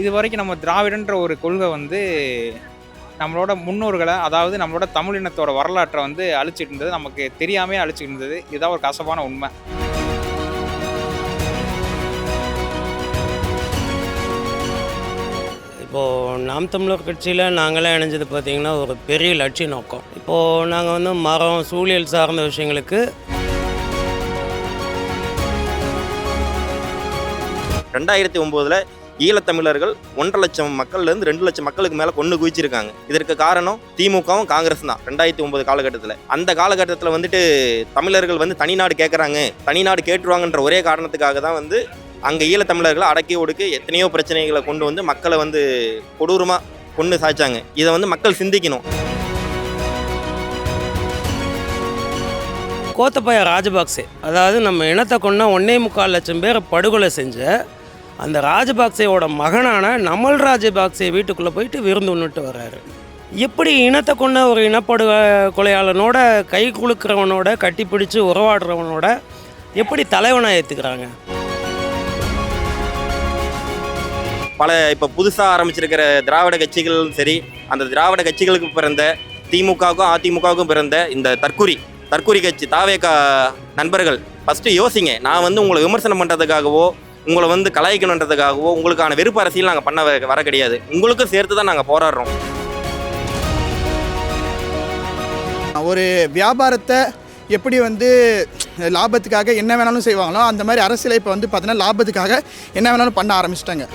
இது வரைக்கும் நம்ம திராவிடன்ற ஒரு கொள்கை வந்து நம்மளோட முன்னோர்களை அதாவது நம்மளோட தமிழினத்தோட வரலாற்றை வந்து அழிச்சிட்டு இருந்தது. நமக்கு தெரியாமே அழிச்சிட்டு இருந்தது. இதுதான் ஒரு கசப்பான உண்மை. இப்போது நாம் தமிழர் கட்சியில் நாங்களாம் இணைஞ்சது பார்த்திங்கன்னா ஒரு பெரிய லட்சிய நோக்கம். இப்போது நாங்கள் வந்து மரம் சூழியல் சார்ந்த விஷயங்களுக்கு ரெண்டாயிரத்தி ஒம்போதில் ஈழத்தமிழர்கள் ஒன்றரை லட்சம் மக்கள்லேருந்து ரெண்டு லட்சம் மக்களுக்கு மேலே கொண்டு குவிச்சிருக்காங்க. இதற்கு காரணம் திமுகவும் காங்கிரஸ் தான். ரெண்டாயிரத்தி ஒன்பது காலகட்டத்தில். அந்த காலகட்டத்தில் வந்துட்டு தமிழர்கள் வந்து தனிநாடு கேட்குறாங்க தனிநாடு கேட்டுருவாங்கன்ற ஒரே காரணத்துக்காக தான் வந்து அங்கே ஈழத்தமிழர்களை அடக்கி ஒடுக்கி எத்தனையோ பிரச்சனைகளை கொண்டு வந்து மக்களை வந்து கொடூரமாக கொண்டு சாய்ச்சாங்க. இதை வந்து மக்கள் சிந்திக்கணும். கோத்தபாய ராஜபாக்சே அதாவது நம்ம இனத்தை கொண்டா ஒன்னே முக்கால் லட்சம் பேரை படுகொலை செஞ்ச அந்த ராஜபாக்சேவோட மகனான நமல் ராஜபாக்சே வீட்டுக்குள்ளே போயிட்டு விருந்து உண்ணுட்டு வர்றாரு. எப்படி இனத்தை கொண்ட ஒரு இனப்படு கொலையாளனோட கை குலுக்கிறவனோட கட்டிப்பிடிச்சு உறவாடுறவனோட எப்படி தலைவனாக ஏற்றுக்கிறாங்க பல இப்போ புதுசாக ஆரம்பிச்சிருக்கிற திராவிட கட்சிகளும் சரி அந்த திராவிட கட்சிகளுக்கு பிறந்த திமுகவுக்கும் அதிமுகவுக்கும் பிறந்த இந்த தற்குறி தற்குறி கட்சி தாவேக்கா நண்பர்கள் ஃபஸ்ட்டு யோசிங்க. நான் வந்து உங்களை விமர்சனம் பண்ணுறதுக்காகவோ உங்களை வந்து கலாய்க்கணுன்றதுக்காகவோ உங்களுக்கான வெறுப்பு அரசியல் நாங்கள் பண்ண வர- கிடையாது. உங்களுக்கும் சேர்த்து தான் நாங்கள் போராடுறோம். ஒரு வியாபாரத்தை எப்படி வந்து லாபத்துக்காக என்ன வேணாலும் செய்வாங்களோ அந்த மாதிரி அரசியலை இப்போ வந்து பார்த்தீங்கன்னா லாபத்துக்காக என்ன வேணாலும் பண்ண ஆரம்பிச்சிட்டாங்க.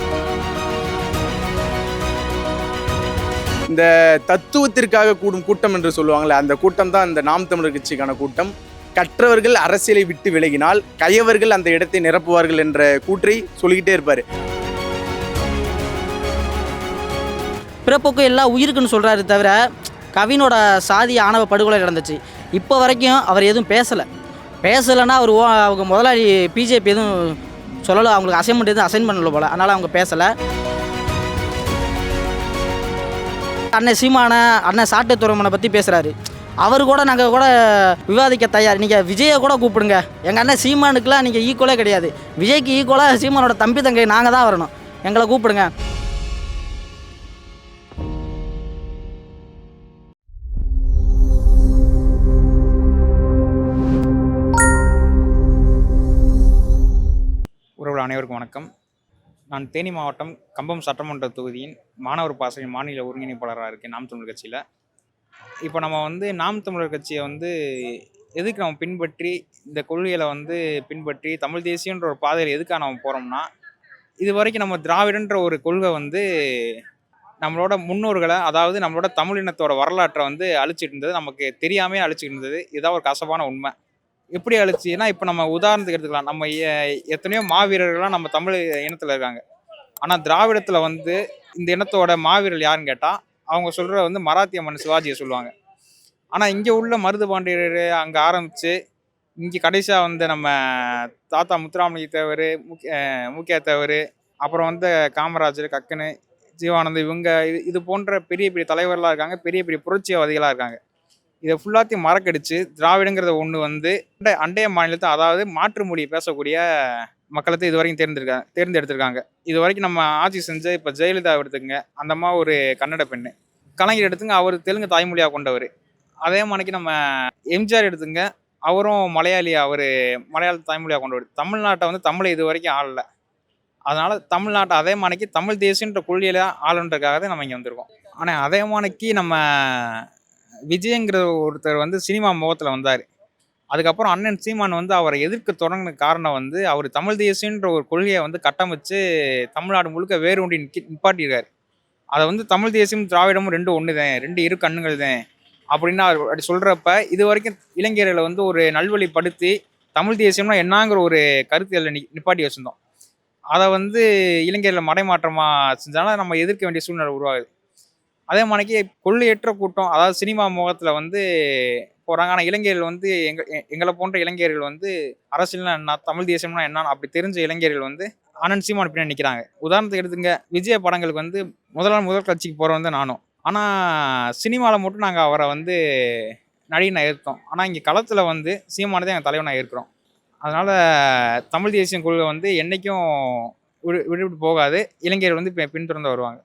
இந்த தத்துவத்திற்காக கூடும் கூட்டம் என்று சொல்லுவாங்கள்ல அந்த கூட்டம் தான் இந்த நாம் தமிழர் கட்சிக்கான கூட்டம். கற்றவர்கள் அரசியலை விட்டு விலகினால் கயவர்கள் அந்த இடத்தை நிரப்புவார்கள் என்ற கூற்றை சொல்லிக்கிட்டே இருப்பார். பிறப்புக்கு எல்லா உயிருக்குன்னு சொல்கிறாரு தவிர கவினோட சாதி ஆணவ படுகொலை நடந்துச்சு. இப்போ வரைக்கும் அவர் எதுவும் பேசலை. பேசலைன்னா அவர் ஓ அவங்க முதலாளி பிஜேபி எதுவும் சொல்லலை அவங்களுக்கு அசைன்மெண்ட் எதுவும் அசைன் பண்ணல போல். அதனால் அவங்க பேசலை. அண்ணன் சீமான அண்ணன் சாட்டை துறைமனை பற்றி பேசுகிறாரு அவர் கூட நாங்கள் கூட விவாதிக்க தயார். நீங்கள் விஜயை கூட கூப்பிடுங்க. எங்கள் அண்ணன் சீமானுக்குலாம் நீங்கள் ஈக்குவலே கிடையாது. விஜய்க்கு ஈக்குவலாக சீமானோட தம்பி தங்கை நாங்கள் தான் வரணும். எங்களை கூப்பிடுங்க. உறவுகள் அனைவருக்கும் வணக்கம். நான் தேனி மாவட்டம் கம்பம் சட்டமன்ற தொகுதியின் மாணவர் பாசறை மாநில ஒருங்கிணைப்பாளராக இருக்கேன். நாம் தமிழ் கட்சியில். இப்போ நம்ம வந்து நாம் தமிழர் கட்சியை வந்து எதுக்கு நம்ம பின்பற்றி இந்த கொள்கைகளை வந்து பின்பற்றி தமிழ் தேசியன்ற ஒரு பாதையில் எதுக்காக நம்ம போகிறோம்னா இது வரைக்கும் நம்ம திராவிடன்ற ஒரு கொள்கை வந்து நம்மளோட முன்னோர்களை அதாவது நம்மளோட தமிழ் இனத்தோட வரலாற்றை வந்து அழிச்சிட்டு இருந்தது. நமக்கு தெரியாமே அழிச்சிட்டு இருந்தது. இதுதான் ஒரு கசப்பான உண்மை. எப்படி அழிச்சுன்னா இப்போ நம்ம உதாரணத்துக்கு எடுத்துக்கலாம். நம்ம எத்தனையோ மாவீரர்கள்லாம் நம்ம தமிழ் இனத்தில் இருக்காங்க. ஆனால் திராவிடத்தில் வந்து இந்த இனத்தோட மாவீரர் யாருன்னு கேட்டால் அவங்க சொல்கிற வந்து மராத்திய மன்னன் சிவாஜியை சொல்லுவாங்க. ஆனால் இங்கே உள்ள மருது பாண்டியர் அங்கே ஆரம்பித்து இங்கே கடைசியாக வந்து நம்ம தாத்தா முத்துராமலிங்க தேவர் முக்கிய முக்கிய தேவர் அப்புறம் வந்து காமராஜர் கக்கனு ஜீவானந்த் இவங்க இது இது போன்ற பெரிய பெரிய தலைவர்களாக இருக்காங்க. பெரிய பெரிய புரட்சிவாதிகளாக இருக்காங்க. இதை ஃபுல்லாத்தையும் மறக்கடிச்சு திராவிடங்கிறத ஒன்று வந்து அண்டை- அண்டைய மாநிலத்தை அதாவது மாற்று மொழி பேசக்கூடிய மக்களத்தை இது வரைக்கும் தேர்ந்தெடுக்க தேர்ந்தெடுத்திருக்காங்க. இது வரைக்கும் நம்ம ஆட்சி செஞ்ச இப்போ ஜெயலலிதா எடுத்துங்க அந்தம்மா ஒரு கன்னட பெண்ணு. கலைஞர் எடுத்துங்க அவர் தெலுங்கு தாய்மொழியாக கொண்டவர். அதே மாதிரிக்கு நம்ம எம்ஜிஆர் எடுத்துங்க அவரும் மலையாளி அவர் மலையாள தாய்மொழியாக கொண்டவர். தமிழ்நாட்டை வந்து தமிழை இது வரைக்கும் ஆளலை. அதனால் தமிழ்நாட்டை அதே மாணிக்கு தமிழ் தேசியன்ற கொள்கையில் ஆளுன்றதுக்காக தான் நம்ம இங்கே வந்திருக்கோம். ஆனால் அதே மாணிக்கு நம்ம விஜயங்கிற ஒருத்தர் வந்து சினிமா முகத்தில் வந்தார். அதுக்கப்புறம் அண்ணன் சீமான் வந்து அவரை எதிர்க்க தொடங்கின காரணம் வந்து அவர் தமிழ் தேசியன்ற ஒரு கொள்கையை வந்து கட்டமைச்சு தமிழ்நாடு முழுக்க வேறு ஒன்றி நிக்க நிப்பாட்டியிருக்காரு. அதை வந்து தமிழ் தேசியம் திராவிடமும் ரெண்டு ஒன்று தான் ரெண்டு இரு கண்ணுகள் தான் அப்படின்னு அவர் அப்படி சொல்கிறப்ப இது வரைக்கும் இளைஞர்களை வந்து ஒரு நல்வழிப்படுத்தி தமிழ் தேசியம்னா என்னங்கிற ஒரு கருத்தியலில் நி நிப்பாட்டி வச்சுருந்தோம். அதை வந்து இளைஞர்களை மடைமாற்றமாக செஞ்சாலும் நம்ம எதிர்க்க வேண்டிய சூழ்நிலை உருவாகுது. அதே மாதிரிக்கு கொள்ளையற்ற கூட்டம். அதாவது சினிமா முகத்தில் வந்து போகிறாங்க ஆனால் இளைஞர்கள் வந்து எங்க எங்களை போன்ற இளைஞர்கள் வந்து அரசியல்னா என்ன தமிழ் தேசியம்னா என்னன்னு அப்படி தெரிஞ்ச இளைஞர்கள் வந்து அண்ணன் சீமான் பின்னாடி நிற்கிறாங்க உதாரணத்துக்கு எடுத்துங்க விஜய படங்களுக்கு வந்து முதல் முதல் கட்சிக்கு போகிற தான் நானும். ஆனால் சினிமாவில் மட்டும் நாங்கள் அவரை வந்து நடிகனை ஏற்கோம் ஆனால் இங்கே களத்தில் வந்து சீமானதே எங்கள் தலைவனாக இருக்கிறோம் அதனால் தமிழ் தேசியம் கொள்கை வந்து என்றைக்கும் விட்டுவிட்டு போகாது. இளைஞர்கள் வந்து பின்தொடர்ந்து வருவாங்க.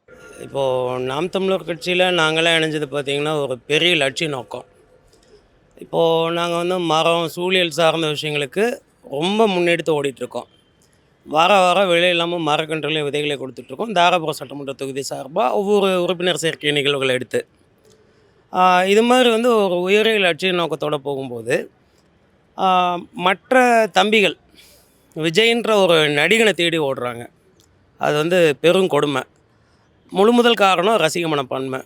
இப்போது நாம் தமிழர் கட்சியில் நாங்களாம் இணைஞ்சது பார்த்திங்கன்னா ஒரு பெரிய லட்சிய நோக்கம். இப்போது நாங்கள் வந்து மரம் சூழியல் சார்ந்த விஷயங்களுக்கு ரொம்ப முன்னெடுத்து ஓடிட்டுருக்கோம். வார வாரம் விலை இல்லாமல் மரக்கன்றுகளை விதைகளை கொடுத்துட்ருக்கோம் தாராபுரம் சட்டமன்ற தொகுதி சார்பாக ஒவ்வொரு உறுப்பினர் சேர்க்கை நிகழ்வுகளை எடுத்து. இது மாதிரி வந்து ஒரு உயரிய லட்சிய நோக்கத்தோடு போகும்போது மற்ற தம்பிகள் விஜய்ன்ற ஒரு நடிகனை தேடி ஓடுறாங்க. அது வந்து பெரும் கொடுமை. முழு முதல் காரணம் ரசிக மனப்பான்மை.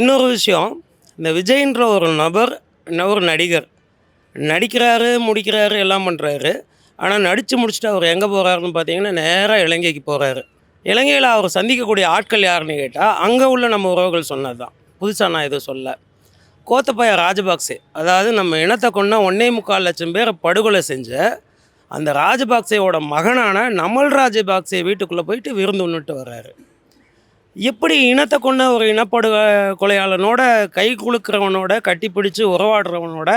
இன்னொரு விஷயம் இந்த விஜய்ன்ற ஒரு நபர் ஒரு நடிகர். நடிக்கிறாரு முடிக்கிறாரு எல்லாம் பண்ணுறாரு ஆனால் நடித்து முடிச்சுட்டு அவர் எங்கே போகிறாருன்னு பார்த்தீங்கன்னா நேராக இலங்கைக்கு போகிறாரு இலங்கையில் அவர் சந்திக்கக்கூடிய ஆட்கள் யாருன்னு கேட்டால் அங்கே உள்ள நம்ம உறவுகள் சொன்னது தான் புதுசாக நான் எதுவும் சொல்ல. கோத்தபாய ராஜபாக்சே அதாவது நம்ம இனத்தை கொண்ட ஒன்னே முக்கால் லட்சம் பேரை படுகொலை செஞ்ச அந்த ராஜபாக்சேவோட மகனான நமல் ராஜபாக்சே வீட்டுக்குள்ளே போயிட்டு விருந்து உண்ணுட்டு வர்றாரு. எப்படி இனத்தை கொண்ட ஒரு இனப்படு கொலையாளனோட கை குலுக்கிறவனோட கட்டிப்பிடிச்சு உறவாடுறவனோட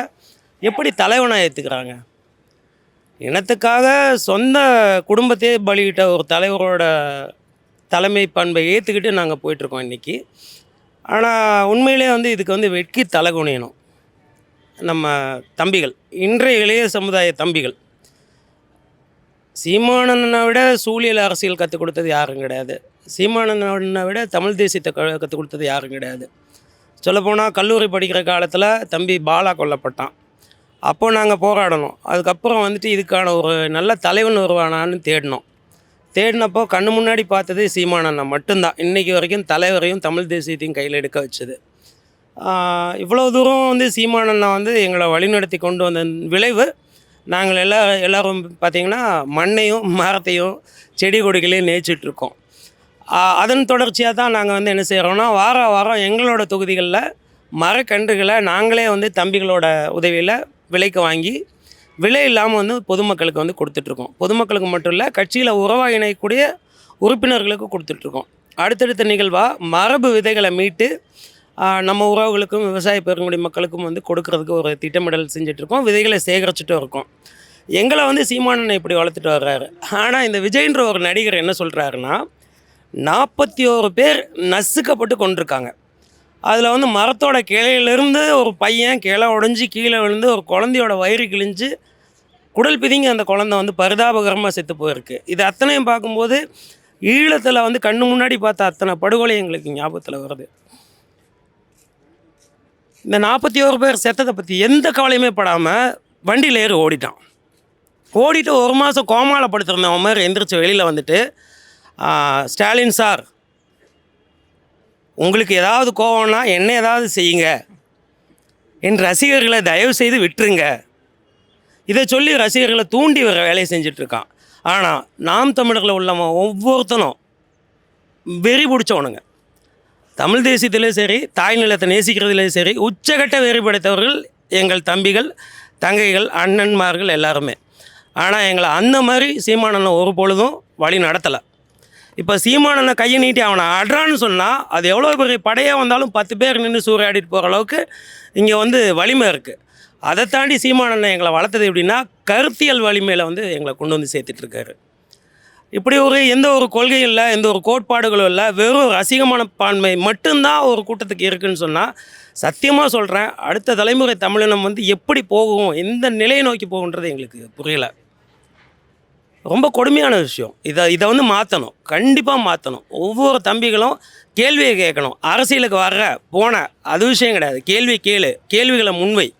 எப்படி தலைவனாக ஏற்றுக்கிறாங்க இனத்துக்காக சொந்த குடும்பத்தையே பலியிட்ட ஒரு தலைவரோட தலைமை பண்பை ஏற்றுக்கிட்டு நாங்கள் போயிட்டுருக்கோம் இன்றைக்கி ஆனால் உண்மையிலே வந்து இதுக்கு வந்து வெட்கி தலைகுனியணும் நம்ம தம்பிகள் இன்றைய இளைய சமுதாய தம்பிகள். சீமானனை விட சூழியல் அரசியல் கற்றுக் கொடுத்தது யாரும் கிடையாது. சீமானனை விட தமிழ் தேசியத்தை க கற்றுக் கொடுத்தது யாரும் கிடையாது. சொல்லப்போனால் கல்லூரி படிக்கிற காலத்தில் தம்பி பாலா கொல்லப்பட்டான். அப்போ நாங்கள் போராடணும். அதுக்கப்புறம் வந்துட்டு இதுக்கான ஒரு நல்ல தலைவன் வருவானான்னு தேடினோம். தேடினப்போ கண்ணு முன்னாடி பார்த்தது சீமானண்ணா மட்டும்தான். இன்றைக்கி வரைக்கும் தலைவரையும் தமிழ் தேசியத்தையும் கையில் எடுக்க வச்சது. இவ்வளோ தூரம் வந்து சீமானண்ணா வந்து எங்களை வழிநடத்தி கொண்டு வந்த விளைவு நாங்கள் எல்லா எல்லோரும் பார்த்திங்கன்னா மண்ணையும் மரத்தையும் செடி கொடிகளையும் நேச்சிட்ருக்கோம் அதன் தொடர்ச்சியாக தான் நாங்கள் வந்து என்ன செய்கிறோம்னா வார வாரம் எங்களோட தொகுதிகளில் மரக்கன்றுகளை நாங்களே வந்து தம்பிகளோட உதவியில் விலைக்கு வாங்கி விலை இல்லாமல் வந்து பொதுமக்களுக்கு வந்து கொடுத்துட்ருக்கோம் பொதுமக்களுக்கு மட்டும் இல்லை கட்சியில் உறவாக இணையக்கூடிய உறுப்பினர்களுக்கு கொடுத்துட்ருக்கோம் அடுத்தடுத்த நிகழ்வாக மரபு விதைகளை மீட்டு நம்ம உறவுகளுக்கும் விவசாய பெருங்குடி மக்களுக்கும் வந்து கொடுக்கறதுக்கு ஒரு திட்டமிடல் செஞ்சிட்ருக்கோம். விதைகளை சேகரிச்சுட்டும் இருக்கோம். எங்களை வந்து சீமானனை இப்படி வளர்த்துட்டு வர்றாரு. ஆனால் இந்த விஜய்ன்ற ஒரு நடிகர் என்ன சொல்கிறாருன்னா நாற்பத்தி ஓரு பேர் நசுக்கப்பட்டு கொண்டிருக்காங்க. அதில் வந்து மரத்தோட கிளையிலேருந்து ஒரு பையன் கிளை உடஞ்சி கீழே விழுந்து ஒரு குழந்தையோட வயிறு கிழிஞ்சு குடல் பிதிங்கி அந்த குழந்தை வந்து பரிதாபகரமாக செத்து போயிருக்கு. இது அத்தனையும் பார்க்கும்போது ஈழத்தில் வந்து கண்ணு முன்னாடி பார்த்த அத்தனை படுகொலை எங்களுக்கு ஞாபகத்தில் வருது. இந்த நாற்பத்தி ஓரு பேர் செத்ததை பற்றி எந்த கவலையுமே படாமல் வண்டியில் ஏறி ஓடிட்டான். ஓடிட்டு ஒரு மாதம் கோமாவில் படுத்திருந்தவன் மாதிரி எந்திரிச்சு வெளியில் வந்துட்டு ஸ்டாலின் சார் உங்களுக்கு ஏதாவது கோவம்னா என்ன ஏதாவது செய்யுங்க. என் ரசிகர்களை தயவு செய்து விட்டுருங்க. இதை சொல்லி ரசிகர்களை தூண்டி வர வேலையை செஞ்சிட்ருக்கான் ஆனால் நாம் தமிழர்களில் உள்ளவன் ஒவ்வொருத்தனும் வெறி பிடிச்சவனுங்க. தமிழ் தேசியத்திலையும் சரி தாய் நிலத்தை நேசிக்கிறதுலேயும் சரி உச்சகட்ட வெறி படைத்தவர்கள் எங்கள் தம்பிகள் தங்கைகள் அண்ணன்மார்கள் எல்லாருமே. ஆனால் எங்களை அந்த மாதிரி சீமானனை ஒரு பொழுதும் வழி நடத்தலை. இப்போ சீமானனை கையை நீட்டி அவனை அட்றான்னு சொன்னால் அது எவ்வளோ பெரிய படையாக வந்தாலும் பத்து பேர் நின்று சூறையாடிட்டு போகிற அளவுக்கு இங்கே வந்து வலிமை இருக்குது அதை தாண்டி சீமானனை எங்களை வளர்த்தது எப்படின்னா கருத்தியல் வலிமையில் வந்து எங்களை கொண்டு வந்து சேர்த்துட்ருக்காரு இப்படி ஒரு எந்த ஒரு கொள்கையும் இல்லை எந்த ஒரு கோட்பாடுகளும் இல்லை வெறும் ரசிகமான பான்மை மட்டும்தான் ஒரு கூட்டத்துக்கு இருக்குன்னு சொன்னால் சத்தியமாக சொல்கிறேன் அடுத்த தலைமுறை தமிழினம் வந்து எப்படி போகும் எந்த நிலையை நோக்கி போகுன்றது எங்களுக்கு புரியலை. ரொம்ப கொடுமையான விஷயம். இதை இதை வந்து மாற்றணும் கண்டிப்பாக மாற்றணும் ஒவ்வொரு தம்பிகளும் கேள்வியை கேட்கணும். அரசியலுக்கு வர்ற போன அது விஷயம் கிடையாது. கேள்வி கேளு. கேள்விகளை முன்வை.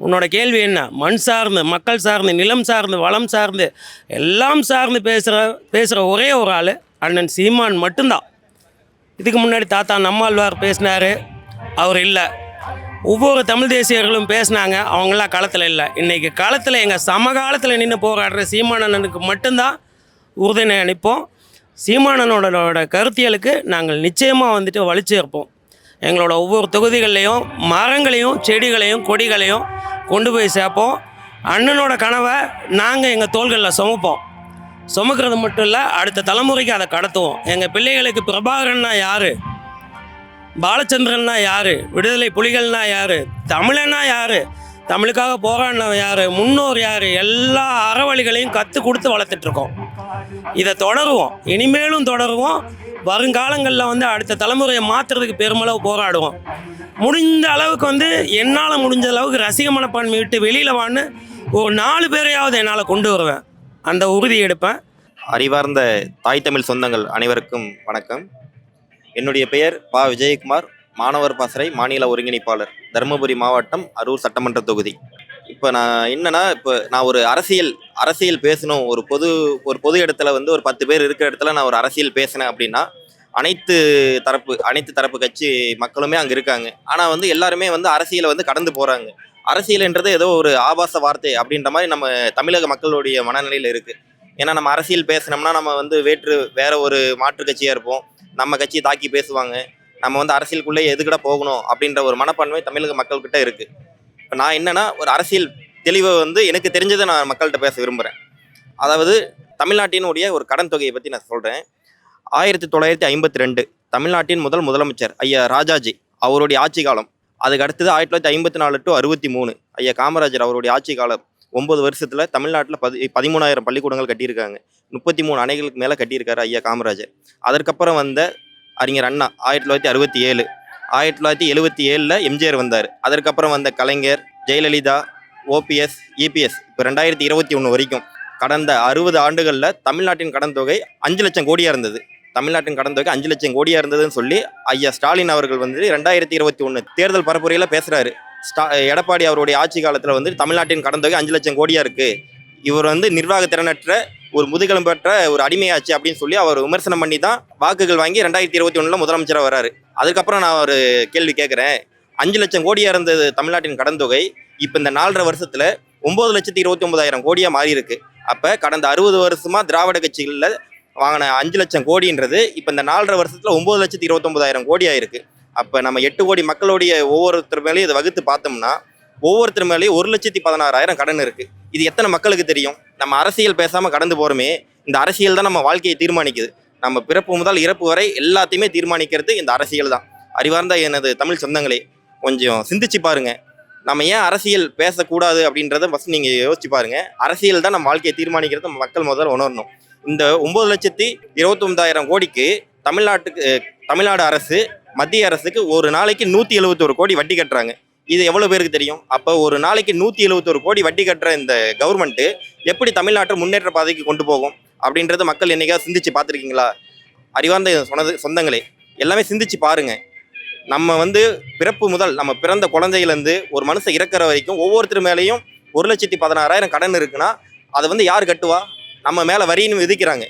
உன்னோட கேள்வி என்ன? மண் சார்ந்து மக்கள் சார்ந்து நிலம் சார்ந்து வளம் சார்ந்து எல்லாம் சார்ந்து பேசுகிற பேசுகிற ஒரே ஒரு ஆள் அண்ணன் சீமான் மட்டும்தான். இதுக்கு முன்னாடி தாத்தா நம்மாழ்வார் பேசினார். அவர் இல்லை. ஒவ்வொரு தமிழ் தேசியர்களும் பேசினாங்க. அவங்களாம் களத்தில் இல்லை. இன்றைக்கி களத்தில் எங்கள் சமகாலத்தில் நின்று போராடுற சீமானண்ணனுக்கு மட்டும்தான் உறுதுணை அனுப்போம் சீமானனோட கருத்தியலுக்கு நாங்கள் நிச்சயமாக வந்துட்டு வலிச்சு இருப்போம் எங்களோட ஒவ்வொரு தொகுதிகள்லையும் மரங்களையும் செடிகளையும் கொடிகளையும் கொண்டு போய் சேர்ப்போம். அண்ணனோட கனவை நாங்கள் எங்கள் தோள்களில் சுமப்போம். சுமக்கிறது மட்டும் இல்லை அடுத்த தலைமுறைக்கு அதை கடத்துவோம். எங்கள் பிள்ளைகளுக்கு பிரபாகரன்னா யார்? பாலச்சந்திரன்னா யார்? விடுதலை புலிகள்னா யார்? தமிழன்னா யார்? தமிழுக்காக போராடினவன் யார்? முன்னோர் யார்? எல்லா அறவழிகளையும் கற்றுக் கொடுத்து வளர்த்துட்ருக்கோம் இதை தொடருவோம். இனிமேலும் தொடருவோம். வருங்காலங்களில் வந்து அடுத்த தலைமுறையை மாற்றுறதுக்கு பெருமளவு போராடுவோம். முடிந்த அளவுக்கு வந்து என்னால் முடிஞ்ச அளவுக்கு ரசிக மனப்பான்மை விட்டு வெளியில் வான்னு ஒரு நாலு பேரையாவது என்னால் கொண்டு வருவேன். அந்த உறுதி எடுப்பேன். அறிவார்ந்த தாய் தமிழ் சொந்தங்கள் அனைவருக்கும் வணக்கம். என்னுடைய பெயர் பா. விஜயகுமார் மாணவர் பாசறை மாநில ஒருங்கிணைப்பாளர் தருமபுரி மாவட்டம் அரூர் சட்டமன்ற தொகுதி. இப்போ நான் என்னன்னா இப்போ நான் ஒரு அரசியல் அரசியல் பேசணும். ஒரு பொது ஒரு பொது இடத்துல வந்து ஒரு பத்து பேர் இருக்கிற இடத்துல நான் ஒரு அரசியல் பேசினேன் அப்படின்னா அனைத்து தரப்பு அனைத்து தரப்பு கட்சி மக்களுமே அங்கே இருக்காங்க. ஆனால் வந்து எல்லாருமே வந்து அரசியலை வந்து கடந்து போகிறாங்க அரசியல்ன்றது ஏதோ ஒரு ஆபாச வார்த்தை அப்படின்ற மாதிரி நம்ம தமிழக மக்களுடைய மனநிலையில் இருக்குது ஏன்னா நம்ம அரசியல் பேசினோம்னா நம்ம வந்து வேற்று வேற ஒரு மாற்று கட்சியாக இருப்போம். நம்ம கட்சியை தாக்கி பேசுவாங்க. நம்ம வந்து அரசியலுக்குள்ளே எதுக்கிட போகணும் அப்படின்ற ஒரு மனப்பான்மை தமிழக மக்கள்கிட்ட இருக்குது இப்போ நான் என்னென்னா ஒரு அரசியல் தெளிவை வந்து எனக்கு தெரிஞ்சதை நான் மக்கள்கிட்ட பேச விரும்புகிறேன் அதாவது தமிழ்நாட்டினுடைய ஒரு கடன் தொகையை பற்றி நான் சொல்கிறேன் ஆயிரத்தி தொள்ளாயிரத்தி ஐம்பத்தி ரெண்டு தமிழ்நாட்டின் முதல் முதலமைச்சர் ஐயா ராஜாஜி அவருடைய ஆட்சி காலம் அதுக்கு அடுத்தது ஆயிரத்தி தொள்ளாயிரத்தி ஐம்பத்தி நாலு டு அறுபத்தி மூணு ஐயா காமராஜர் அவருடைய ஆட்சி காலம் ஒம்பது வருஷத்தில் தமிழ்நாட்டில் பதி பதிமூணாயிரம் பள்ளிக்கூடங்கள் கட்டியிருக்காங்க. முப்பத்தி மூணு அணைகளுக்கு மேலே கட்டியிருக்காரு ஐயா காமராஜர். அதற்கப்புறம் வந்த அறிஞர் அண்ணா ஆயிரத்தி தொள்ளாயிரத்தி அறுபத்தி ஏழு ஆயிரத்தி தொள்ளாயிரத்தி எழுபத்தி ஏழில் எம்ஜிஆர் வந்தார். அதற்கப்புறம் வந்த கலைஞர் ஜெயலலிதா ஓபிஎஸ் இபிஎஸ் இப்போ ரெண்டாயிரத்தி இருபத்தி ஒன்று வரைக்கும். கடந்த அறுபது ஆண்டுகளில் தமிழ்நாட்டின் கடன் தொகை அஞ்சு லட்சம் கோடியாக இருந்தது. தமிழ்நாட்டின் கடன் தொகை அஞ்சு லட்சம் கோடியாக இருந்ததுன்னு சொல்லி ஐயா ஸ்டாலின் அவர்கள் வந்து ரெண்டாயிரத்தி இருபத்தி ஒன்று தேர்தல் பரப்புரையில் பேசுகிறாரு ஸ்டா எடப்பாடி அவருடைய ஆட்சி காலத்தில் வந்து தமிழ்நாட்டின் கடன் தொகை அஞ்சு லட்சம் கோடியாக இருக்குது இவர் வந்து நிர்வாக திறனற்ற ஒரு முதுகெலும்பற்ற ஒரு அடிமையாச்சு அப்படின்னு சொல்லி அவர் விமர்சனம் பண்ணி தான் வாக்குகள் வாங்கி ரெண்டாயிரத்தி இருபத்தி ஒன்றில் முதலமைச்சராக வராரு. அதுக்கப்புறம் நான் ஒரு கேள்வி கேட்குறேன் அஞ்சு லட்சம் கோடியாக இருந்தது தமிழ்நாட்டின் கடன் தொகை. இப்போ இந்த நாலரை வருஷத்தில் ஒம்பது லட்சத்தி இருபத்தி ஒன்பதாயிரம் கோடியாக மாறி இருக்கு அப்போ கடந்த அறுபது வருஷமாக திராவிட கட்சிகளில் வாங்கின அஞ்சு லட்சம் கோடின்றது இப்போ இந்த நாலரை வருஷத்தில் ஒம்பது லட்சத்தி இருபத்தொம்பதாயிரம் கோடியாக இருக்குது அப்போ நம்ம எட்டு கோடி மக்களுடைய ஒவ்வொருத்தர் மேலேயும் இதை வகுத்து பார்த்தோம்னா ஒவ்வொருத்தர் மேலேயும் ஒரு லட்சத்தி பதினாறாயிரம் கடன் இருக்குது இது எத்தனை மக்களுக்கு தெரியும்? நம்ம அரசியல் பேசாமல் கடந்து போகிறோமே இந்த அரசியல் தான் நம்ம வாழ்க்கையை தீர்மானிக்குது. நம்ம பிறப்பு முதல் இறப்பு வரை எல்லாத்தையுமே தீர்மானிக்கிறது இந்த அரசியல் தான். அறிவார்ந்த எனது தமிழ் சொந்தங்களே கொஞ்சம் சிந்திச்சு பாருங்க. நம்ம ஏன் அரசியல் பேசக்கூடாது அப்படின்றத ஃபஸ்ட் நீங்கள் யோசிச்சு பாருங்க. அரசியல் தான் நம்ம வாழ்க்கையை தீர்மானிக்கிறது நம்ம மக்கள் முதல்ல உணரணும். இந்த ஒம்பது லட்சத்தி இருபத்தொம்பதாயிரம் கோடிக்கு தமிழ்நாட்டுக்கு தமிழ்நாடு அரசு மத்திய அரசுக்கு ஒரு நாளைக்கு நூற்றி எழுபத்தொரு கோடி வட்டி கட்டுறாங்க. இது எவ்வளோ பேருக்கு தெரியும்? அப்போ ஒரு நாளைக்கு நூற்றி எழுபத்தொரு கோடி வட்டி கட்டுற இந்த கவர்மெண்ட்டு எப்படி தமிழ்நாட்டை முன்னேற்ற பாதைக்கு கொண்டு போகும்? அப்படின்றத மக்கள் என்னைக்காவது சிந்திச்சு பார்த்துருக்கீங்களா? அறிவார்ந்த சொன்னது சொந்தங்களே எல்லாமே சிந்திச்சு பாருங்கள் நம்ம வந்து பிறப்பு முதல் நம்ம பிறந்த குழந்தையிலேருந்து ஒரு மனுஷன் இறக்குற வரைக்கும் ஒவ்வொருத்தர் மேலேயும் ஒரு லட்சத்தி பதினாறாயிரம் கடன் இருக்குன்னா அதை வந்து யார் கட்டுவா? நம்ம மேலே வரின்னு விதிக்கிறாங்க.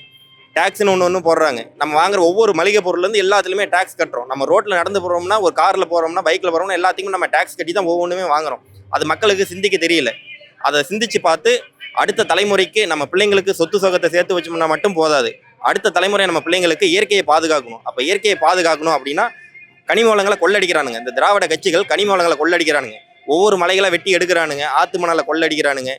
டேக்ஸ்னு ஒன்று ஒன்று போடுறாங்க. நம்ம வாங்குற ஒவ்வொரு மளிகை பொருள்லேருந்து எல்லாத்துலேயுமே டேக்ஸ் கட்டுறோம். நம்ம ரோட்டில் நடந்து போகிறோம்னா ஒரு காரில் போகிறோம்னா பைக்கில் போகிறோம்னா எல்லாத்தையுமே நம்ம டேக்ஸ் கட்டி தான் ஒவ்வொன்றுமே வாங்குறோம். அது மக்களுக்கு சிந்திக்க தெரியல. அதை சிந்திச்சு பார்த்து அடுத்த தலைமுறைக்கு நம்ம பிள்ளைங்களுக்கு சொத்து சுகத்தை சேர்த்து வச்சோம்னா மட்டும் போதாது. அடுத்த தலைமுறை நம்ம பிள்ளைங்களுக்கு இயற்கையை பாதுகாக்கணும். அப்போ இயற்கையை பாதுகாக்கணும் அப்படின்னா கனிம வளங்களை கொள்ளடிக்கிறானுங்க. இந்த திராவிட கட்சிகள் கனிம வளங்களை கொள்ளடிக்கிறானுங்க. ஒவ்வொரு மலைகளை வெட்டி எடுக்கிறானுங்க. ஆத்து மணலை கொள்ளடிக்கிறானுங்க.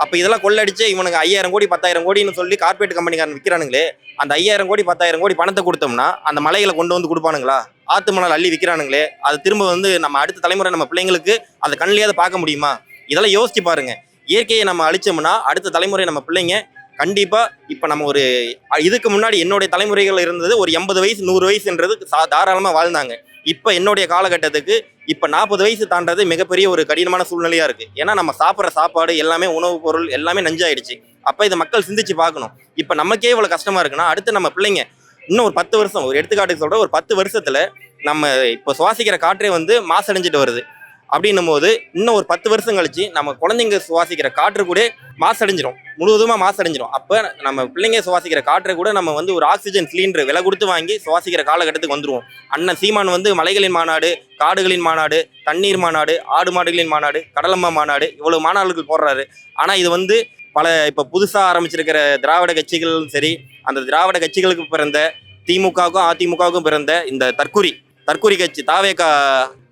அப்போ இதெல்லாம் கொள்ளடிச்சு இவனுக்கு ஐயாயிரம் கோடி பத்தாயிரம் கோடின்னு சொல்லி கார்பரேட் கம்பெனிக்காரன் விற்கிறானுங்களே அந்த ஐயாயிரம் கோடி பத்தாயிரம் கோடி பணத்தை கொடுத்தோம்னா அந்த மலைகளை கொண்டு வந்து கொடுப்பானுங்களா? ஆத்து மணல் அள்ளி விற்கிறானுங்களே அது திரும்ப வந்து நம்ம அடுத்த தலைமுறை நம்ம பிள்ளைங்களுக்கு அதை கண்ணிலேயாவது பார்க்க முடியுமா? இதெல்லாம் யோசிச்சு பாருங்க. இயற்கையை நம்ம அழிச்சோம்னா அடுத்த தலைமுறை நம்ம பிள்ளைங்க கண்டிப்பாக இப்போ நம்ம ஒரு இதுக்கு முன்னாடி என்னுடைய தலைமுறைகள் இருந்தது ஒரு எண்பது வயசு நூறு வயசுன்றது சா தாராளமாக வாழ்ந்தாங்க. இப்போ என்னுடைய காலகட்டத்துக்கு இப்போ நாற்பது வயசு தாண்டது மிகப்பெரிய ஒரு கடினமான சூழ்நிலையாக இருக்குது ஏன்னா நம்ம சாப்பிட்ற சாப்பாடு எல்லாமே உணவுப் பொருள் எல்லாமே நஞ்சாயிடுச்சு. அப்போ இதை மக்கள் சிந்திச்சு பார்க்கணும். இப்போ நமக்கே இவ்வளோ கஷ்டமாக இருக்குன்னா அடுத்து நம்ம பிள்ளைங்க இன்னும் ஒரு பத்து வருஷம் ஒரு எடுத்துக்காட்டுக்கு சொல்கிற ஒரு பத்து வருஷத்தில் நம்ம இப்போ சுவாசிக்கிற காற்றே வந்து மாசடைஞ்சிட்டு வருது. அப்படின்னும் போது இன்னும் ஒரு பத்து வருஷம் கழிச்சு நம்ம குழந்தைங்க சுவாசிக்கிற காற்று கூட மாசடைஞ்சிரும். முழுவதுமாக மாசடைஞ்சிரும். அப்போ நம்ம பிள்ளைங்க சுவாசிக்கிற காற்றை கூட நம்ம வந்து ஒரு ஆக்சிஜன் சிலிண்டர் விலை கொடுத்து வாங்கி சுவாசிக்கிற காலகட்டத்துக்கு வந்துருவோம். அண்ணன் சீமான் வந்து மலைகளின் மாநாடு காடுகளின் மாநாடு தண்ணீர் மாநாடு ஆடு மாடுகளின் மாநாடு கடலம்மா மாநாடு இவ்வளவு மாநாடுகள் போடுறாரு. ஆனால் இது வந்து பல இப்போ புதுசாக ஆரம்பிச்சிருக்கிற திராவிட கட்சிகளும் சரி அந்த திராவிட கட்சிகளுக்கு பிறந்த திமுகவுக்கும் அதிமுகவுக்கும் பிறந்த இந்த தற்குறி தற்குறி கட்சி தாவேக்கா